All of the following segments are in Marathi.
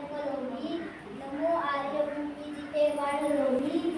कल्पलोमी नमो आर्यभूमी जिथे वाढ लोणी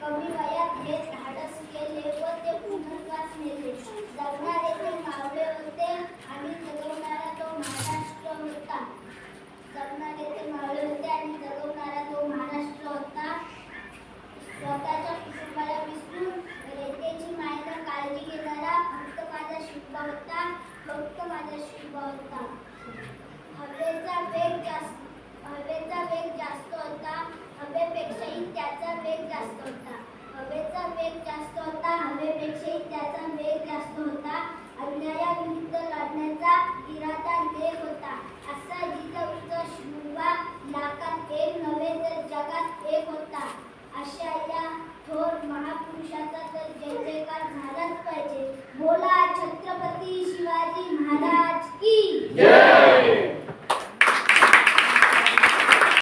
कमी वयात केले ते मावळे होते आणि जगवणारा तो महाराष्ट्र होता मावळे होते आणि जगवणारा तो महाराष्ट्र होता स्वतःच्या रेतेची काळजी फक्त माझा होता फक्त माझा शिल्प होता. वेग जास्त होता हवेपेक्षाही त्याचा वेग जास्त होता. अन्यायाविरुद्ध लढण्याचा इरादा दे होता. असा जिथं